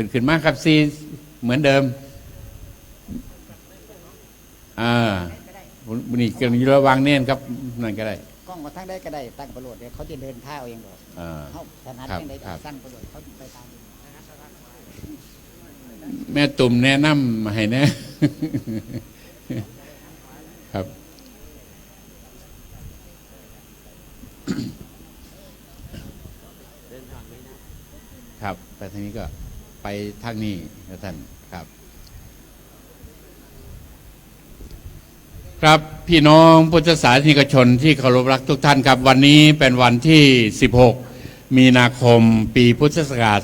ขึ้นขึ้นมากครับซีเหมือนเดิมอ่าบุนี่กันอยู่ระวังเน้นครับนั่นก็ได้กล้องมาทั้งได้ก็ได้ตั้งประโยชน์เดี๋ยวเขาจะเดินท่าเอาเองหรอกอ่าเขาถนัดครับยังไงครับสร้างประโยชน์เขาไปตามเองแม่ตุ่มแนะนำมาให้แนะครับ ครับ ไปทางนี้ก็ ไปทางนี้นะท่านครับ ครับพี่น้องพุทธศาสนิกชนที่เคารพรักทุกท่านครับ วันนี้เป็นวันที่ 16 มีนาคมปีพุทธศักราช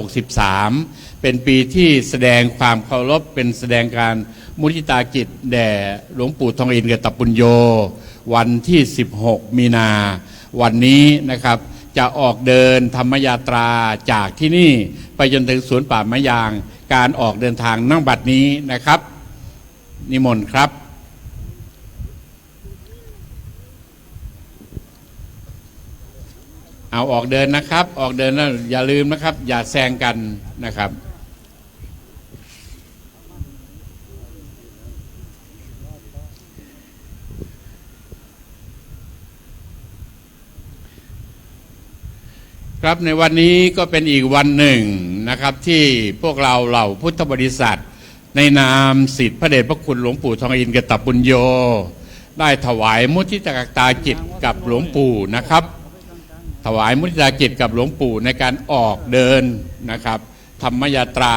2563 เป็นปีที่แสดงความเคารพเป็นแสดงการมุทิตาจิตแด่หลวงปู่ทองอินเกตปุญโย วันที่ 16 มีนาวันนี้นะครับ จะออกเดินธรรมยาตราจากที่นี่ไปจนถึงสวนป่ามะยาง การออกเดินทางนั่งบัดนี้นะครับ นิมนต์ครับ เอาออกเดินนะครับ ออกเดินแล้วอย่าลืมนะครับ อย่าแซงกันนะครับ ครับในวันนี้ก็เป็นอีกวันหนึ่งนะครับ ที่พวกเราเหล่าพุทธบริษัท ในนามสิทธิพระเดชพระคุณหลวงปู่ทองอินกตปุญโย ได้ถวายมุทิตกตาจิตกับหลวงปู่นะครับ ถวายมุทิตาจิตกับหลวงปู่ในการออกเดินนะครับ ธรรมยาตรา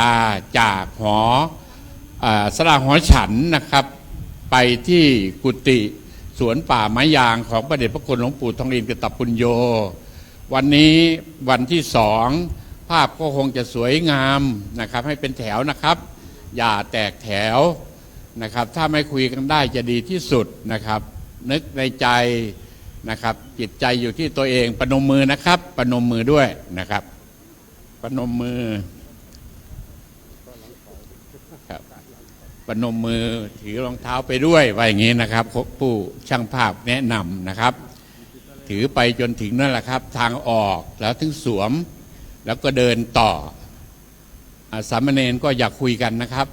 จากหออาสระหอฉันนะครับ ไปที่กุฏิสวนป่าไม้ยางของพระเดชพระคุณหลวงปู่ทองอินกตปุญโย วันนี้วันที่สองภาพก็คงจะสวยงามนะครับ ให้เป็นแถวนะครับ อย่าแตกแถวนะครับ ถ้าไม่คุยกันได้จะดีที่สุดนะครับ นึกในใจนะครับ จิตใจอยู่ที่ตัวเองปนมมือนะครับปนมมือด้วยนะครับปนมมือครับปนมมือถือรองเท้าไปด้วยว่าอย่างนี้นะครับผู้ช่างภาพแนะนำนะครับ ถือไปจนถึงนั่นแหละครับ ทางออกแล้วถึงสวม แล้วก็เดินต่ออสามเณรก็อยากคุยกันนะครับ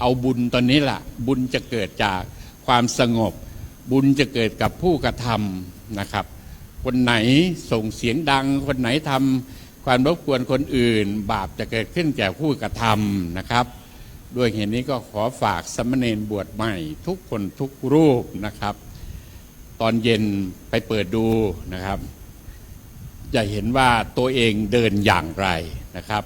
เอาบุญตอนนี้ล่ะ บุญจะเกิดจากความสงบ บุญจะเกิดกับผู้กระทำนะครับ คนไหนส่งเสียงดัง คนไหนทำความรบกวนคนอื่น บาปจะเกิดขึ้นแก่ผู้กระทำนะครับ ด้วยเหตุนี้ก็ขอฝากสามเณรบวชใหม่ ทุกคนทุกรูปนะครับ ตอนเย็นไปเปิดดูนะครับ จะเห็นว่าตัวเองเดินอย่างไรนะครับ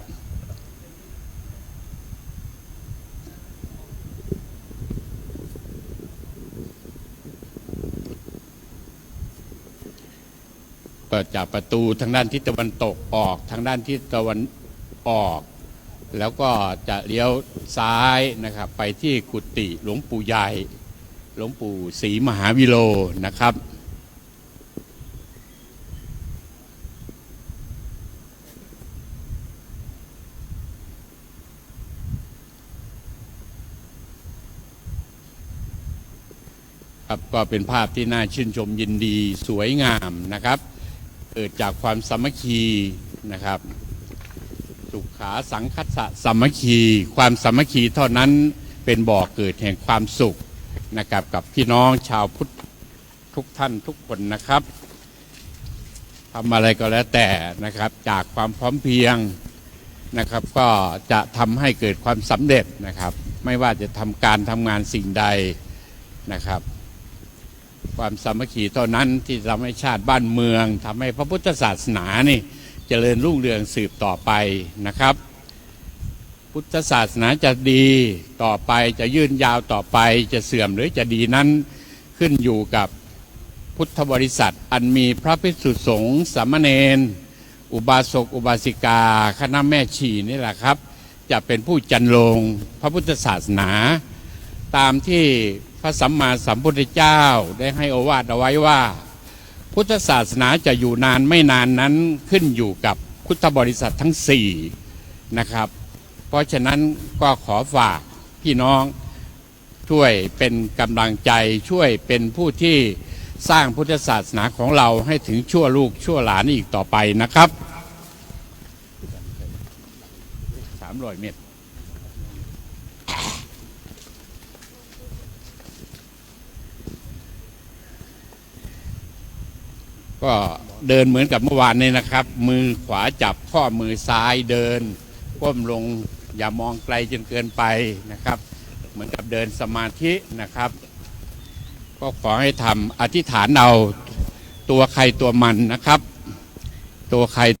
เปิดจากประตูทางด้านทิศตะวันตกออกทางด้านทิศตะวันออก แล้วก็จะเลี้ยวซ้ายนะครับ ไปที่กุฏิหลวงปู่ใหญ่ หลวงปู่ศรีมหาวิโลนะครับ ครับก็เป็นภาพที่น่าชื่นชมยินดีสวยงามนะครับ เกิดจากความสามัคคีนะครับ สุขาสังคัสสะสามัคคี ความสามัคคีเท่านั้นเป็นบ่อกเกิดแห่งความสุข นะครับกับพี่น้องชาวพุทธทุกท่านทุกคนนะครับทำอะไรก็แล้วแต่นะครับจากความพร้อมเพียงนะครับ ก็จะทำให้เกิดความสำเร็จนะครับ ไม่ว่าจะทำการทำงานสิ่งใดนะครับ ความสามัคคีเท่านั้นที่ทำให้ชาติบ้านเมืองทำให้พระพุทธศาสนานี่เจริญรุ่งเรืองสืบต่อไปนะครับ พุทธศาสนาจะดีต่อไปจะยืนยาวต่อไปจะเสื่อมหรือจะดีนั้นขึ้นอยู่กับพุทธบริษัท อันมีพระภิกษุสงฆ์สามเณรอุบาสกอุบาสิกา คณะแม่ชีนี่แหละครับ จะเป็นผู้จันลงพระพุทธศาสนา ตามที่พระสัมมาสัมพุทธเจ้าได้ให้โอวาทเอาไว้ว่า พุทธศาสนาจะอยู่นานไม่นานนั้นขึ้นอยู่กับพุทธบริษัททั้งสี่นะครับ ราะฉะนั้นก็ขอฝากพี่น้องช่วยเป็นกำลังใจช่วยเป็นผู้ที่สร้างพุทธศาสนาของเราให้ถึงชั่วลูกชั่วหลานอีกต่อไปนะครับ300เมตรก็เดินเหมือนกับเมื่อวานนี้นะครับ มือขวาจับข้อมือซ้ายเดินก้มลง อย่ามองไกลจนเกินไปนะครับ เหมือนกับเดินสมาธินะครับ ก็ขอให้ทำอธิษฐานเอาตัวใครตัวมันนะครับ ตัวใคร